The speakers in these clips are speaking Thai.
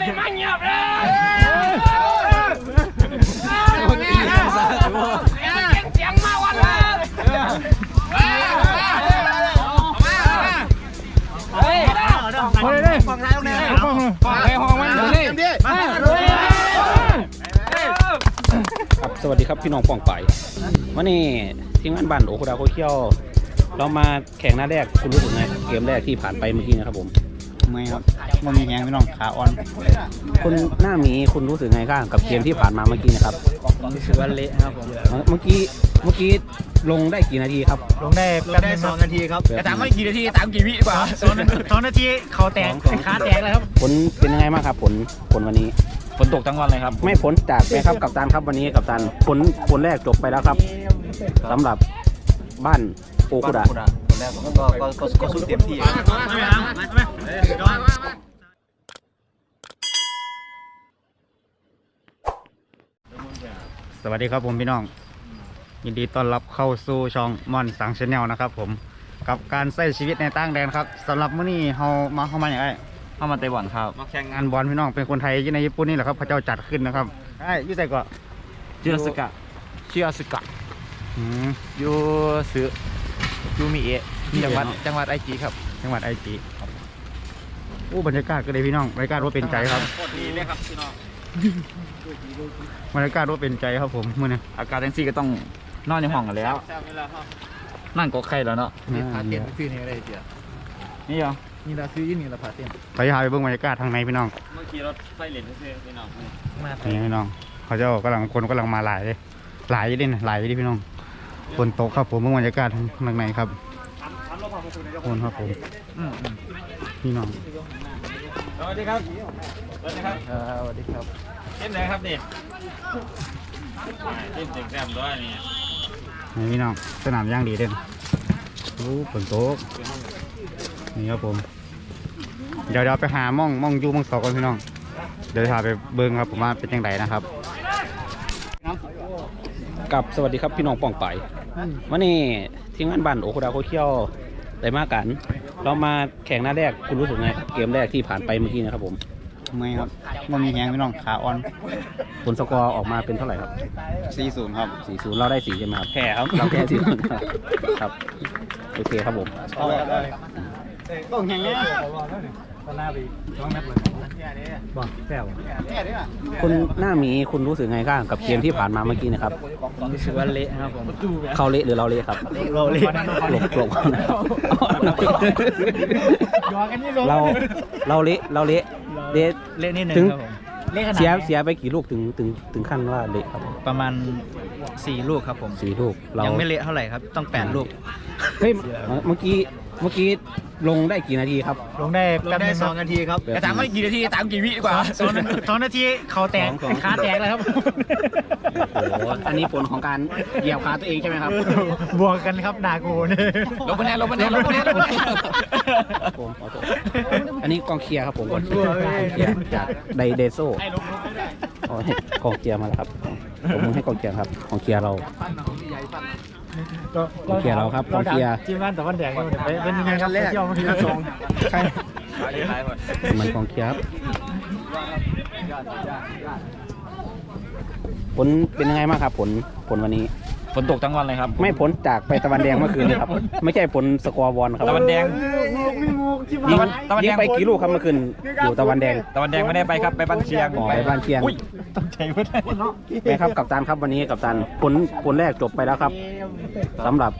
ได้มาเงียบเลยเสียงมาวันละเฮ้ยเฮ้ยเลยฟังท้ายตรงนี้ฟังฟังไอ้ห้องมันเลยมาเลยครับสวัสดีครับพี่น้องป่องไปวันนี้ทีมงานบ้านโอคุดาโคเคียวเรามาแข่งหน้าแรกคุณรู้สึกไงเกมแรกที่ผ่านไปเมื่อกี้นะครับผม ไม่ครับมันมีแหงพี่น้องขาอ่อน คุณหน้าหมีคุณรู้สึกไงบ้างกับเกมที่ผ่านมาเมื่อกี้นะครับ รู้สึกว่าเละครับผมเมื่อกี้เมื่อกี้ลงได้กี่นาทีครับลงได้ลงได้สองนาทีครับจะถามว่ากี่นาทีตามกี่วิดีกว่าสองสองนาทีเขาแตกขาแตกแล้วครับผลเป็นยังไงบ้างครับ ผลผลวันนี้ฝนตกทั้งวันเลยครับ ไม่ผลจากไหมครับกับตันครับวันนี้กับตันผลผลแรกจบไปแล้วครับสำหรับบ้านโอคุดะคน แรกผมก็ก็ก็ก็สู้เต็มที่ครับสวัสดีครับผมพี่น้อง ยินดีต้อนรับเข้าสู่ช่องมอนสังชแนลนะครับ ผมกับการใช้ชีวิตในต่างแดนครับสำหรับมื้อนี้เฮามาเข้ามาอย่างไรเข้ามาไต้หวันครับมาแข่งงานบอลพี่น้องเป็นคนไทยที่ในญี่ปุ่นนี่แหละครับพระเจ้าจัดขึ้นนะครับไอ้อยุ่ใส่ก่อนเชื่อสกะเชื่อสกะอืมอยู่ซื้อ ยูมิเอะจังหวัดจังหวัดไอจีครับ จังหวัดไอจีอู้บรรยากาศก็เลยพี่น้องบรรยากาศว่าเป็นใจครับโคตรดีเลยครับพี่น้องบรรยากาศว่าเป็นใจครับผมมื่อนี้อากาศแท็กซี่ก็ต้องนอนในห้องกันแล้ว นั่งก็ไข่แล้วเนาะนี่พาเต้นซื้อนี่อะไรเดียวนี่เหรอนี่เราซื้อยี่นี่เราพาเต้นไปหาไปเบิ่งบรรยากาศทางในพี่น้อง เมื่อกี้รถไฟเหรียญซื้อพี่น้องมานี่พี่น้อง เขาเจ้ากำลังคนกำลังมาหลายเลยหลายเลยนะหลายเลยพี่น้อง ฝนตกครับผมเบิ่งบรรยากาศทางในครับคนครับผมอืมพี่น้องสวัสดีครับสวัสดีครับสวัสดีครับเต้นไหนครับนี่เต้นเต็มแก้มด้วยนี่นี่พี่น้องสนามย่างดีเด่นโอ้ฝนตกนี่ครับผม เดี๋ยวเดี๋ยวไปหาม่องม่องอยูม่องสอกกันพี่น้อง เดี๋ยวจะพาไปเบิ่งครับผมว่าเป็นยังไงนะครับกับสวัสดีครับพี่น้องป่องไป วันนี้ทีมงานบ้านโอคุดาโคเคียวได้มากัน เรามาแข่งหน้าแรกคุณรู้สึกไงเกมแรกที่ผ่านไปเมื่อกี้นะครับผมไม่ครับมันมีแหงพี่น้องขาอ่อนผลสกอร์ออกมาเป็นเท่าไหร่ครับ 40 ครับสี่ศูนย์เราได้สี่ใช่ไหมครับแพ้ครับเราแพ้สี่ศูนย์ครับครับ โอเคครับผมต้องแหงเนี่ย ตอนหน้าไปสองเมตรเลยบ่แซ่บคุณหน้าหมีคุณรู้สึกไงบ้างกับเกมที่ผ่านมาเมื่อกี้นะครับรู้สึกว่าเละครับผมเขาเละหรือเราเละครับเราเล่หลบหลบเราเราเละเราเละเละเละนิดนึงครับผมเละขนาดเสียเสียไปกี่ลูกถึงถึงถึงขั้นว่าเละครับประมาณสี่ลูกครับผมสี่ลูกเรายังไม่เละเท่าไหร่ครับต้องแปดลูกเฮ้ยเมื่อกี้ เมื่อกี้ลงได้กี่นาทีครับ ลงได้แป๊บนึงสองนาทีครับจะถามว่ากี่นาทีตามกี่วิดีกว่าสองสองนาทีเขาแตกสองสอง ขาแตกแล้วครับ โอ้โหอันนี้ผลของการเหยียบขาตัวเองใช่ไหมครับ บวกกันครับดาโกเนี่ยลงคะแนนลงคะแนนลงคะแนนลงคะแนนผมขอโทษอันนี้กองเคียร์ครับผมกองเคียร์กองเคียร์จากไดเดโซอ๋อให้กองเคียร์มาแล้วครับ ผมให้กองเคียร์ครับกองเคียร์เรา กองเชียร์เราครับกองเชียร์ ทีมงานแต่วันแดงอยู่เนี่ยไปเป็นยังไงครับไปเที่ยวเมื่อกี้สองใครเหมือนกองเคียร์ครับผลเป็นยังไงบ้างครับ ผลผลวันนี้ ฝนตกทั้งวันเลยครับ ไม่ผลจากไปตะวันแดงเมื่อคืนนี้ครับ ไม่ใช่ผลสกอร์บอลครับ ตะวันแดง ยิงตะวันแดงยิงไปกี่ลูกครับเมื่อคืนอยู่ตะวันแดงตะวันแดงไม่ได้ไปครับไปบ้านเชียงอ๋อไปบ้านเชียง อุ้ยต้องใจไม่ได้ไปครับกับตันครับวันนี้กับตันผลผลแรกจบไปแล้วครับสำหรับ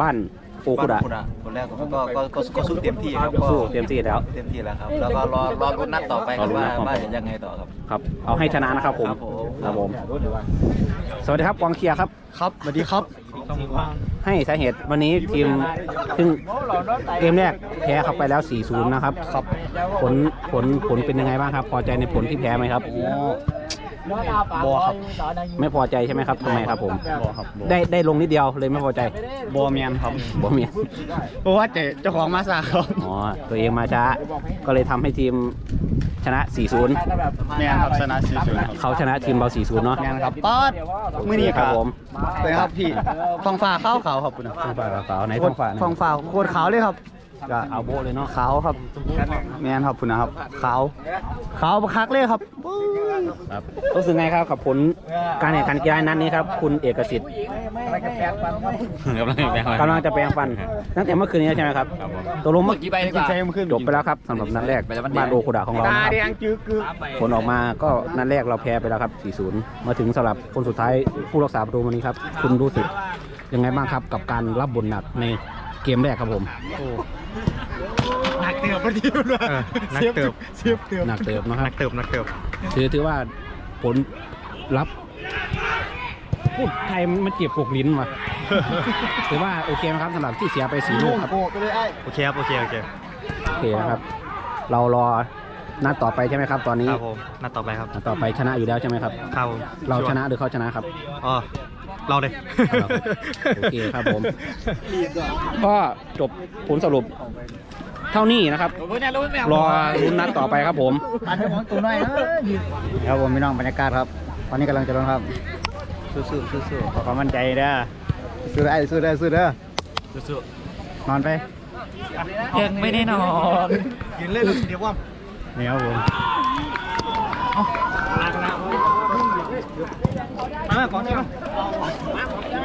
บ้านโอคุดะคนแรกผมก็ก็ก็ก็สู้เต็มที่ครับก็สู้เต็มที่แล้วเต็มที่แล้วครับ แล้วก็รอรอรุ้นนัดต่อไปครับว่าว่าจะยังไงต่อครับครับ เอาให้ชนะนะครับผมครับผมครับผมสวัสดีครับกองเชียร์ครับ ครับสวัสดีครับ ให้สาเหตุวันนี้ทีมซึ่งเกมแรกแพ้เข้าไปแล้ว 4-0 นะครับครับผลผลผลเป็นยังไงบ้างครับ พอใจในผลที่แพ้ไหมครับ บอครับ ไม่พอใจใช่ไหมครับทำไมครับผม บอครับบอได้ได้ลงนิดเดียวเลยไม่พอใจบอเมียนครับบ่มีเพราะว่าเจเจ้าของมาซาครับอ๋อตัวเองมาช้า ก็เลยทำให้ทีมชนะ 4-0 เมียนครับชนะสี่ศูนย์ครับเขาชนะทีมเรา4-0 เนาะเมียนครับป๊อดมือนี้คครัรับบผมเป็นครับพี่ฟองฟ้าข้าวขาวครับคุณนะท้องฟ้าขาวๆไหนท้องฟ้านะฟองฟ้าโคตรขาวเลยครับ ก็ขาวโบะเลยเนาะขาวครับ แมนครับคุณนะครับ ขาว ขาวบักคักเลยครับครับรู้สึกไงครับกับผลการแข่งขันกีฬานัดนี้ครับ คุณเอกสิทธิ์กำลังแบงกำลังจะแปลงฟันตั้งแต่เมื่อคืนนี้ใช่ไหมครับตกลงเมื่อกี่ใบดีกว่าจบไปแล้วครับสำหรับนัดแรกบ้านโอคุดะของเรานะครับผลออกมาก็นัดแรกเราแพ้ไปแล้วครับ 4-0 มาถึงสำหรับคนสุดท้ายผู้รักษาประตูวันนี้ครับ คุณรู้สึกยังไงบ้างครับกับการรับบทหนักใน เกมแรกครับผมนักเติบพอดีเลยนักเติบ เสียบเติบหนักเติบนะครับนักเติบนักเติบถือถือว่าผลลัพธ์พูดไทยมันเจ็บกกลิ้นว่ะถือว่าโอเคนะครับสำหรับที่เสียไปสีลูกครับโอเคครับโอเคโอเคโอเคนะครับ เรารอนัดต่อไปใช่ไหมครับ ตอนนี้ครับผมนัดต่อไปครับนัดต่อไปชนะอยู่แล้วใช่ไหมครับ ครับผมเราชนะหรือเขาชนะครับ อ๋อ เราเลยโอเคครับผม ก็จบผลสรุป เท่านี้นะครับ รอลุ้นนัดต่อไปครับผมครับผมพี่น้องบรรยากาศครับ ตอนนี้กำลังจะลงครับ สู้ๆสู้ๆขอความมั่นใจเด้อสู้ได้สู้ได้สู้เด้อสู้ๆนอนไปยังไม่ได้นอนยืนเล่นเดี๋ยวว่านี่ครับผม มาก่องได้ไหม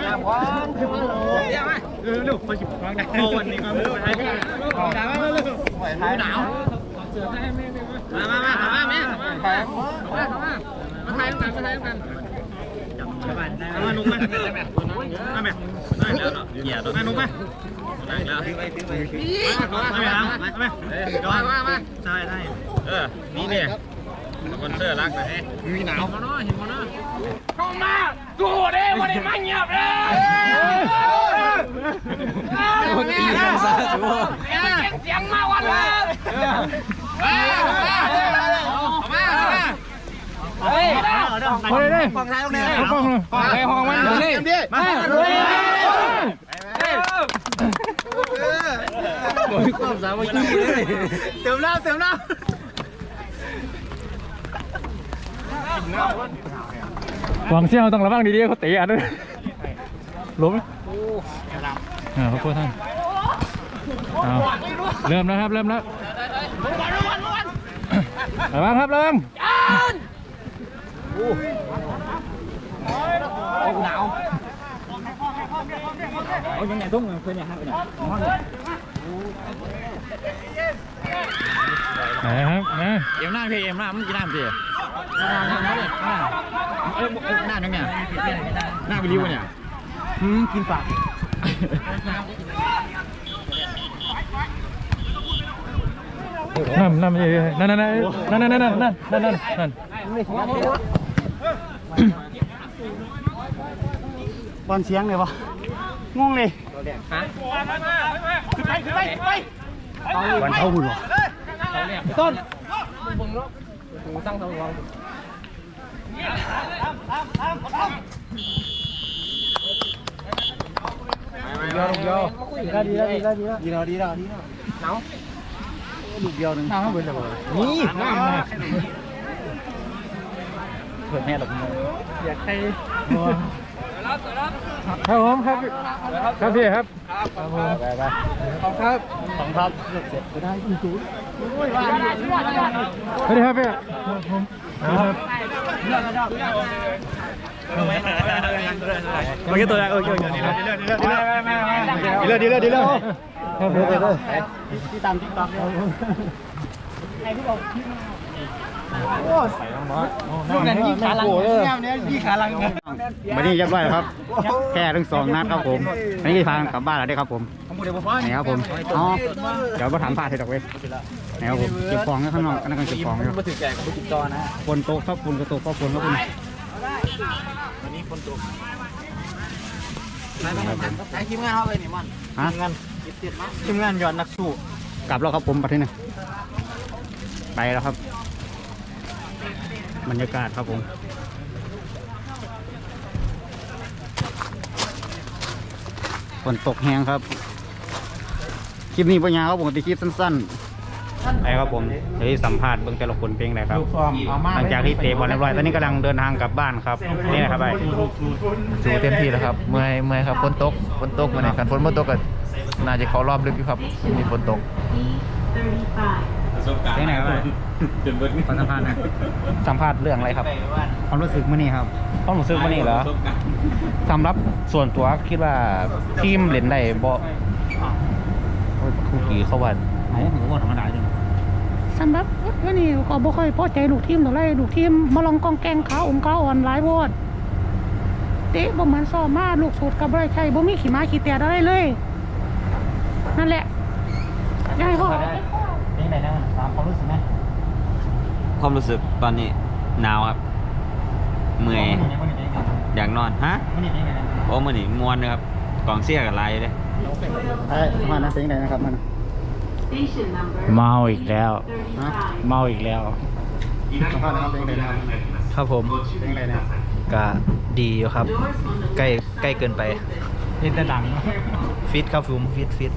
มาก่อนเดี๋ยวมาเร็วไปจิบกองได้โอ้วันนี้ความรู้ไทยกองได้ไหมเร็วหนาวมามามาถามมาแม่ถามมาถามมาถามมามาไทยต้องการมาไทยต้องการมานุ่มไหมมาแม่เหยียดมานุ่มไหมนั่งแล้วมามามามามาได้ได้เออนี่เนี่ย สปอนเซอร์รักนะเฮ้มีหนาวมาเนาะเห็นมาเนาะเข้ามากูเด้วันนี้มันเงียบเลยตีกันซะถือว่าเสียงมาวันเลยมามามาเฮ้ยคนเลยฟังท้ายตรงนี้ฟังฟังไอ้ห้องมันเลยมาเลยความสามัคคีเลยเติมน้ำเติมน้ำ หวังเชี่ยวต้องระวังดีๆเขาเตะอะด้วยล้มอ่าขอบคุณท่านเอาเริ่มแล้วครับ เริ่มแล้วระวังครับระวังหนาวเอายังไงทุ่งเพื่อนเนี่ยฮะเนี่ยไหนครับนะเอ็มหน้าพี่เอ็มหน้ามึงกินหน้าพี่ หน้าหน้าหน้าเอ้ยหน้าเนี่ยหน้าไปริ้วเนี่ยอืมกินปากนั่นนั่นไม่ใช่นั่นนั่นนั่นนั่นนั่นนั่นนั่นนั่นนั่นนั่นบอลเสียงเลยวะงงเลยบอลเข้าหุ่นวะต้น เดียวเดียวได้ดีได้ดีได้ดีดีแล้วดีแล้วดีแล้วเนาวลูกเดียวหนึ่งน้ำเบิดเลยนี่น้ำนะเพื่อแม่หลบอยากให้ครับผมครับครับพี่ครับไปไปของครับของครับเสร็จก็ได้อีกศูนย์สวัสดีครับพี่ผมครับโอเคตัวแรกโอเคโอเคดีแล้วดีแล้วดีแล้วดีแล้วครับดีแล้วดีแล้วที่ตามทิกต็อก ลูกนั้นยี่ขาลังเนี่ยยี่ขาลังวันนี้เรียบร้อยแล้วครับ แค่ทั้งสองนัดครับผมอันนี้พากลับบ้านแล้วได้ครับผมนี่ครับผมอ๋อเดี๋ยวมาถามพาเทดอกเว้ยนี่ครับผมเก็บของข้างนอกนั่นก็เก็บของอยู่มาถึงแก่กับติดจอนะฝนตกครับฝนก็ตกก็ฝนครับคุณไอ้ทีมงานเขาไปนี่มันฮะทีมงานยอดนักสู้กลับแล้วครับผมประเทศนี้ ไปแล้วครับ บรรยากาศครับผมฝนตกแห้งครับ คลิปนี้ปัญญาวครับปกติคลิปสั้นๆไปครับผมเดี๋ยวสัมภาษณ์เบื้องแต่ละคนเพลงไหนครับ หลังจากที่เตะบอลเรียบร้อย ตอนนี้กำลังเดินทางกลับบ้านครับ นี่นะครับไปสู้เต็มที่แล้วครับ เมื่อยเมื่อยครับฝนตกฝนตกมาไหนกันฝนบ่ตกก็น่าจะเขารอบลึกอยู่ครับ มีฝนตก ได้ไหนครับขอสัมภาษณ์นะ สัมภาษณ์เรื่องอะไรครับความรู้สึกมื่อนี้ครับต้องรู้สึกว่านี่เหรอสำหรับส่วนตัวคิดว่าทีมเล่นได้บ่โอ้ยคู่ขี่เขาว่าเอาผมก็ธรรมดาอยู่สำหรับวันนี้ก็บ่ค่อยพอใจลูกทีมเท่าไรลูกทีมมาลองกองแกงขาองขาอ่อนหลายโพดเตะบ่เหมือนซ้อมมาลูกสูตรกับบ่ได้ใช้บ่มีขี้หมาขี้เตียอะไรเลย นั่นแหละยายเขาเป็นไงนะตามความรู้สึกไหมความรู้สึกตอนนี้หนาวครับ เมื่อยอยากนอนฮะมื่อนี้เป็นไงนะโอ้มื่อนี้มวนนะครับกองเสียกับลายเลยไอ้สัมภาษณ์นะเป็นไงนะครับมันเมาอีกแล้วฮะเมาอีกแล้วสัมภาษณ์นะครับเป็นไงนะครับครับผมเป็นไงนะก็ดีอยู่ครับ ใกล้ใกล้เกินไปนี่แต่ดังฟิตครับผมฟิตฟิต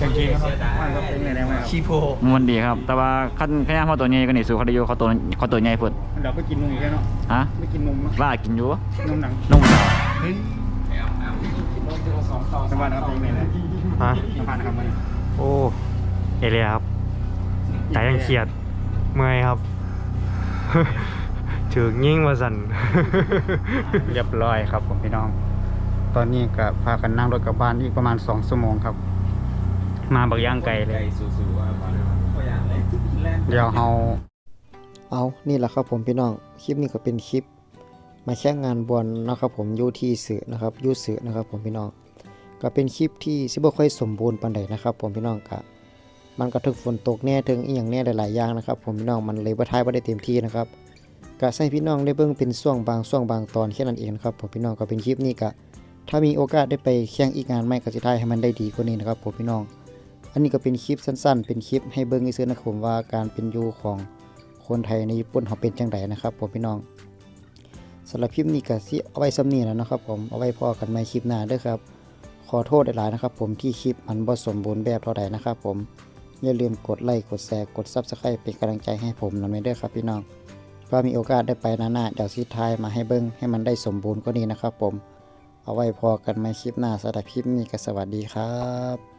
กางเกงครับมันก็เป็นไงนะชีโพมันดีครับ แต่ว่าขั้นขั้นย่างพอตัวใหญ่ก็นี่สู่เขาได้อยู่เขาตัวเขาตัวใหญ่ฝุดเดี๋ยวไปกินนมอีกแล้วเนาะฮะไม่กินนมเนาะว่ากินอยู่นมหนังนุ่มสัมภาษณ์นะครับเป็นไงนะฮะสัมภาษณ์นะครับมันโอ้เอเลียครับแต่ยังเครียดเมื่อยครับถือยิ่งมาสั่นเรียบร้อยครับผมพี่น้อง ตอนนี้ก็พากันนั่งรถกลับบ้านอีกประมาณสองชั่วโมงครับ มาบักย่างไก่เลย เดี๋ยวเฮาเอา นี่แหละครับผมพี่น้อง คลิปนี้ก็เป็นคลิป มาแข่งงานบอลนะครับผมอยู่ที่สื่อนะครับอยูสื่อนะครับผมพี่น้อง ก็เป็นคลิปที่สิบ่ค่อยสมบูรณ์ปานใดนะครับผมพี่น้องกะมันก็ถึกฝนตกแน่ถึงอีหยังแน่หลายๆอย่างนะครับผมพี่น้องมันเลยบ่ทายบ่ได้เต็มที่นะครับก็ให้พี่น้องได้เบิ่งเป็นช่วงบางช่วงบางตอนแค่นั้นเองนะครับผมพี่น้องก็เป็นคลิปนี้ก็ถ้ามีโอกาสได้ไปแข่งอีกงานใหม่ก็สิทายให้มันได้ดีกว่านี้นะครับผมพี่น้อง อันนี้ก็เป็นคลิปสั้น ๆ เป็นคลิปให้เบิ่งซื่อนะครับผมว่าการเป็นอยู่ของคนไทยในญี่ปุ่นเขาเป็นจังไดนะครับผมพี่น้องสำหรับคลิปนี้ก็สิเอาไว้ซ้ำนี้แล้วนะครับ ผมเอาไว้พอกันใหม่คลิปหน้าด้อครับขอโทษหลายๆนะครับ ผมที่คลิปมันบ่สมบูรณ์แบบเท่าใดนะครับผมอย่าลืมกดไลค์กดแชร์กด Subscribe เป็นกำลังใจให้ผมนำไปเด้อครับพี่น้องก็มีโอกาสได้ไปหน้าๆเดี๋ยวสิทายมาให้เบิ่งให้มันได้สมบูรณ์กว่านี้นะครับ ผม เอาไว้พอกันใหมคลิปหน้าสำหรับคลิปนี้ก็สวัสดีครับ